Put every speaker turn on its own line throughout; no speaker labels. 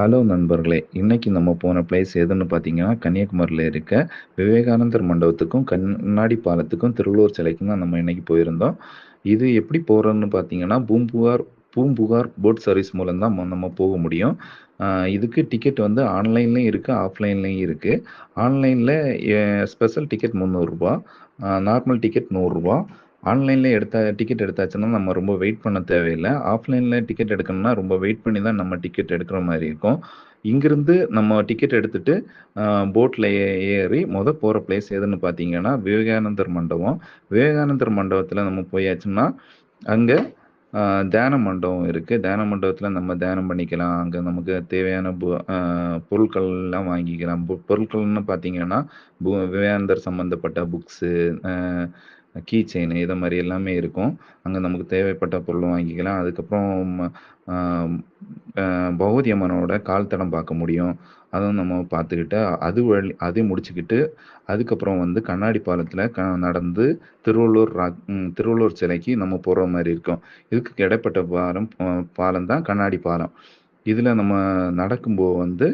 Hello நண்பர்களே இன்னைக்கு நம்ம போன பிளேஸ் எதுன்னு பார்த்தீங்கன்னா கன்னியாகுமரியில் இருக்க விவேகானந்தர் மண்டபத்துக்கும் கண்ணாடி பாலத்துக்கும் திருவள்ளுவர் சிலைக்கும் தான் நம்ம இன்னைக்கு போயிருந்தோம். இது எப்படி போகிறோன்னு பார்த்தீங்கன்னா பூம்புகார் பூம்புகார் போட் சர்வீஸ் மூலம் தான் நம்ம போக முடியும். இதுக்கு டிக்கெட் வந்து ஆன்லைன்லேயும் இருக்குது ஆஃப்லைன்லேயும் இருக்குது ஆன்லைனில் ஸ்பெஷல் டிக்கெட் முந்நூறுரூபா நார்மல் டிக்கெட் நூறுரூவா ஆன்லைனில் எடுத்தா டிக்கெட் எடுத்தாச்சுன்னா நம்ம ரொம்ப வெயிட் பண்ண தேவையில்லை. ஆஃப்லைனில் டிக்கெட் எடுக்கணும்னா ரொம்ப வெயிட் பண்ணி தான் நம்ம டிக்கெட் எடுக்கிற மாதிரி இருக்கும். இங்கிருந்து நம்ம டிக்கெட் எடுத்துட்டு போட்டில் ஏறி மொதல் போகிற பிளேஸ் எதுன்னு பார்த்தீங்கன்னா விவேகானந்தர் மண்டபம். விவேகானந்தர் மண்டபத்தில் நம்ம போயாச்சுன்னா அங்கே தியான மண்டபம் இருக்குது தியான மண்டபத்தில் நம்ம தியானம் பண்ணிக்கலாம். அங்கே நமக்கு தேவையான பு- வாங்கிக்கலாம். பொருட்கள்னு பார்த்தீங்கன்னா பு- விவேகானந்தர் சம்மந்தப்பட்ட புக்ஸு கீ செயின் இதை மாதிரி எல்லாமே இருக்கும். அங்கே நமக்கு தேவைப்பட்ட பொருள் வாங்கிக்கலாம். அதுக்கப்புறம் பௌதி அம்மனோட கால் தடம் பார்க்க முடியும். அதுவும் நம்ம பார்த்துக்கிட்டு அது வழி அதையும் முடிச்சுக்கிட்டு அதுக்கப்புறம் வந்து கண்ணாடி பாலத்தில் க நடந்து திருவள்ளூர் ரா திருவள்ளூர் சிலைக்கு நம்ம போகிற மாதிரி இருக்கும். இதுக்கு இடைப்பட்ட பாலம் பாலம் தான் கண்ணாடி பாலம். இதில் நம்ம நடக்கும்போது வந்து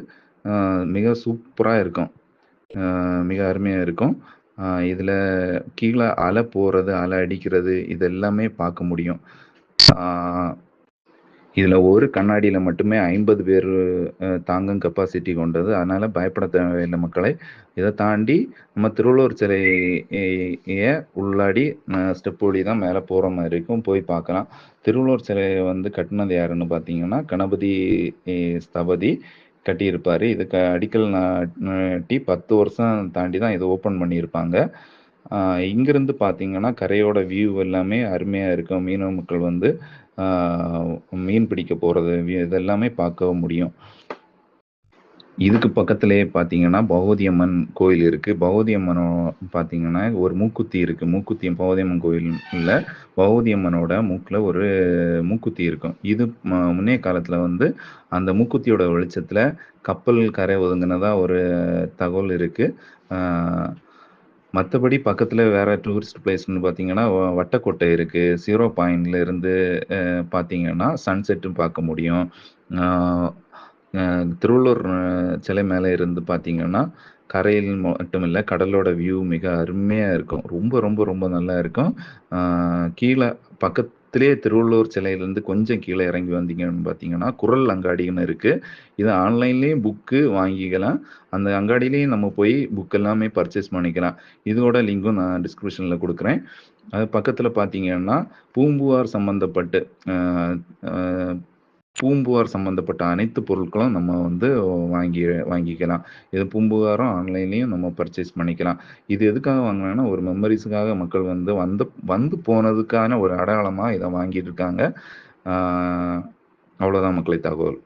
மிக சூப்பராக இருக்கும். மிக அருமையாக இருக்கும். இதில் கீழே அலை போகிறது அலை அடிக்கிறது இது எல்லாமே பார்க்க முடியும். இதில் ஒரு கண்ணாடியில் மட்டுமே ஐம்பது பேர் தாங்கும் கெப்பாசிட்டி கொண்டது. அதனால் பயப்பட தேவையில்லை மக்களை. இதை தாண்டி நம்ம திருவள்ளுவர் சிலையை உள்ளாடி ஸ்டெப் வழி தான் மேலே போகிற மாதிரி இருக்கும். போய் பார்க்கலாம். திருவள்ளுவர் சிலையை வந்து கட்டினது யாருன்னு பார்த்தீங்கன்னா கணபதி ஸ்தபதி. கட்டியிருப்பார். இதுக்கு அடிக்கல் நாட்டி பத்து வருஷம் தாண்டி தான் இதை ஓப்பன் பண்ணியிருப்பாங்க. இங்கிருந்து பார்த்தீங்கன்னா கரையோட வியூ எல்லாமே அருமையாக இருக்கும். மீனவ மக்கள் வந்து மீன் பிடிக்க போகிறது இதெல்லாமே பார்க்க முடியும். இதுக்கு பக்கத்திலேயே பார்த்தீங்கன்னா பகவதி அம்மன் கோயில் இருக்குது பகவதி அம்மனோ பார்த்தீங்கன்னா ஒரு மூக்குத்தி இருக்குது மூக்குத்தி பகவதி அம்மன் கோயிலில் பகவதி அம்மனோட மூக்கில் ஒரு மூக்குத்தி இருக்கும். இது முன்னே முன்னைய காலத்தில் வந்து அந்த மூக்குத்தியோட வெளிச்சத்தில் கப்பல் கரை ஒதுங்கினதா ஒரு தகவல் இருக்குது மற்றபடி பக்கத்தில் வேற டூரிஸ்ட் பிளேஸ்னு பார்த்தீங்கன்னா வட்டக்கோட்டை இருக்குது ஜீரோ பாயிண்ட்லேருந்து பார்த்தீங்கன்னா சன்செட்டும் பார்க்க முடியும். திருவள்ளூர் சிலை மேலே இருந்து பார்த்தீங்கன்னா கரையில் மட்டும் இல்லை கடலோட வியூ மிக அருமையாக இருக்கும். ரொம்ப ரொம்ப ரொம்ப நல்லா இருக்கும். கீழே பக்கத்திலேயே திருவள்ளூர் சிலையிலேருந்து கொஞ்சம் கீழே இறங்கி வந்தீங்கன்னு பார்த்தீங்கன்னா குரல் அங்காடின்னு இருக்குது இது ஆன்லைன்லேயும் புக்கு வாங்கிக்கலாம். அந்த அங்காடியிலையும் நம்ம போய் புக் எல்லாமே பர்ச்சேஸ் பண்ணிக்கலாம். இதோட லிங்கும் நான் டிஸ்கிரிப்ஷனில் கொடுக்குறேன். அது பக்கத்தில் பார்த்தீங்கன்னா பூம்புவார் சம்மந்தப்பட்டு பூம்புகார் சம்மந்தப்பட்ட அனைத்து பொருட்களும் நம்ம வந்து வாங்கி வாங்கிக்கலாம். இது பூம்புகாரும் ஆன்லைன்லேயும் நம்ம பர்ச்சேஸ் பண்ணிக்கலாம். இது எதுக்காக வாங்கினா ஒரு மெமரிஸுக்காக மக்கள் வந்து வந்து வந்து போனதுக்கான ஒரு அடையாளமாக இதை வாங்கிட்டு இருக்காங்க. அவ்வளோதான் மக்களை தகவல்.